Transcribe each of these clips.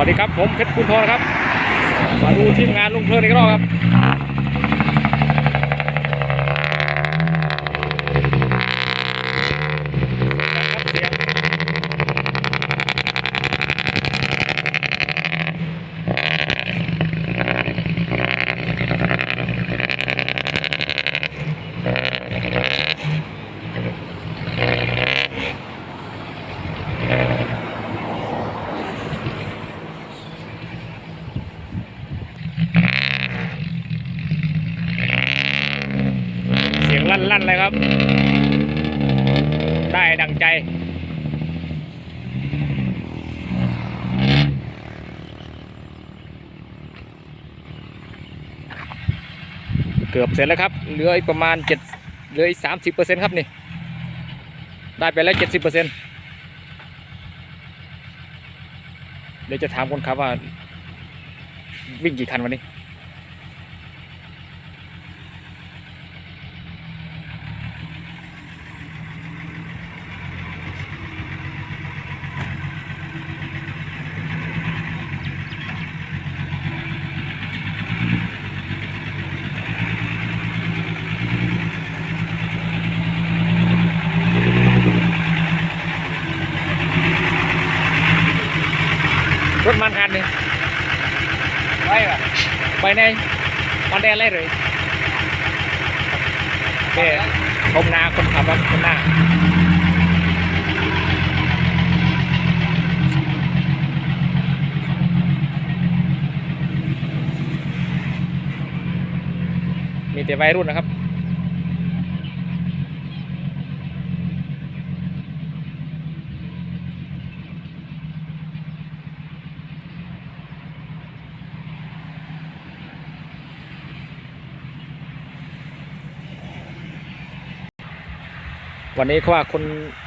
วัสดีครับผมเพชรคุณทองครับ มาดูทีมงานลุงเพลินอีกรอบครับเสียง เสียงลั่นเลยครับ ได้ดังใจ เกือบเสร็จแล้วครับ เหลืออีกประมาณเจ็ดเหลืออีกสามสิบเปอร์เซ็นต์ครับนี่ ได้ไปแล้วเจ็ดสิบเปอร์เซ็นต์เดี๋ยวจะถามคนขับว่า วิ่งกี่คันวันนี้ รถมันคันหนึ่ง ไปในมันแดนเลยเลยโอเคชมนาคนขับครับชมหน้ามีแต่วัยรุ่นนะครับ วันนี้เขาว่าคน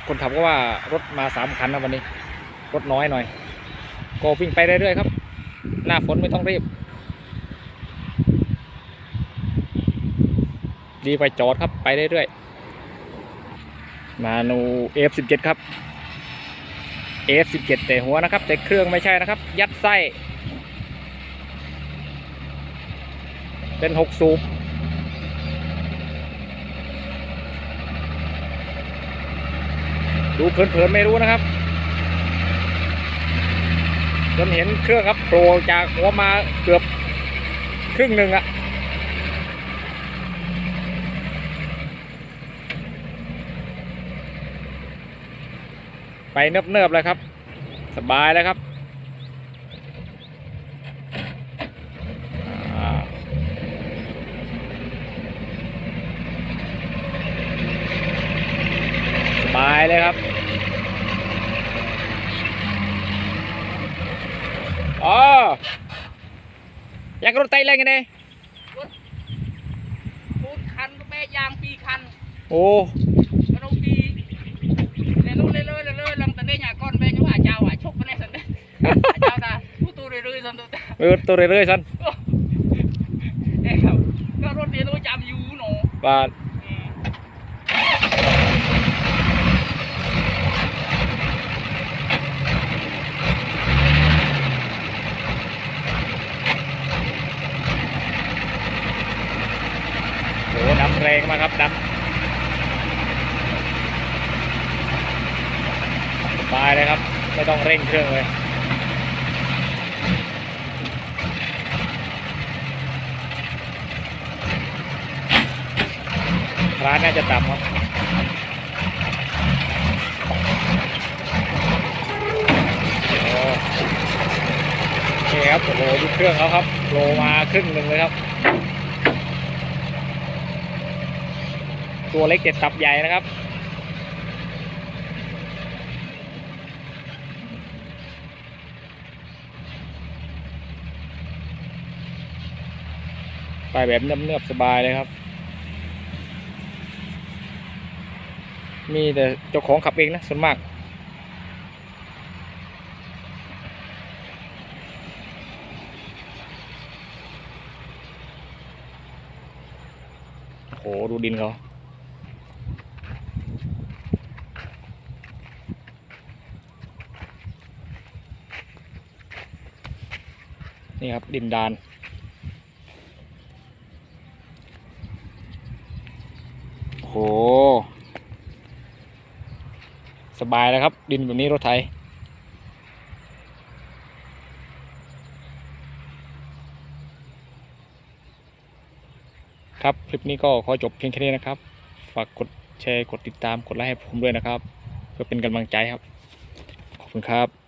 คนขับก็ว่ารถมาสามคันนะวันนี้ รถน้อยหน่อยก็วิ่งไปเรื่อยๆครับ หน้าฝนไม่ต้องรีบ ดีไปจอดครับไปเรื่อยๆ มาโน F17 ครับ F17 แต่หัวนะครับ แต่เครื่องไม่ใช่นะครับ ยัดไส้ เป็นหกสูบ ดูเพลินๆไม่รู้นะครับจนเห็นเครื่องครับโผล่จากหัวมาเกือบครึ่งหนึ่งอะไปเนิบๆเลยครับ สบายแล้วครับอ่าสบาย เลยครับ อ๋อ อยากรถไตอะไรกันเนี่ยพูดคันก็แม่ยางปีคัน โอ้กระโดดปีเลยนู้นเลยเลยเลยเลยลำตะเนียก้อนแม่ยังว่าเจ้าอะชกกันแน่สันเด้เจ้าตาผู้ตัวเรื่อยๆสันตัวตาเออตัวเรื่อยๆสันเอ้ยครับก็รถเดียวรู้จำอยู่หนูบาท แรงมากครับดำสบายเลยครับ ไม่ต้องเร่งเครื่องเลยร้านน่าจะต่ำครับโอเคครับโอ้โหดูเครื่องเขาครับโลมาครึ่งหนึ่งเลยครับ ตัวเล็กเจ็ดตับใหญ่นะครับ ไปแบบเนือบๆสบายเลยครับ มีแต่เจ้าของขับเองนะส่วนมากโหดูดินเขา นี่ครับดินดาน โอ้โห สบายแล้วครับ ดินแบบนี้รถไถครับ คลิปนี้ก็ขอจบเพียงแค่นี้นะครับ ฝากกดแชร์ กดติดตาม กดไลค์ให้ผมด้วยนะครับ เพื่อเป็นกำลังใจครับ ขอบคุณครับ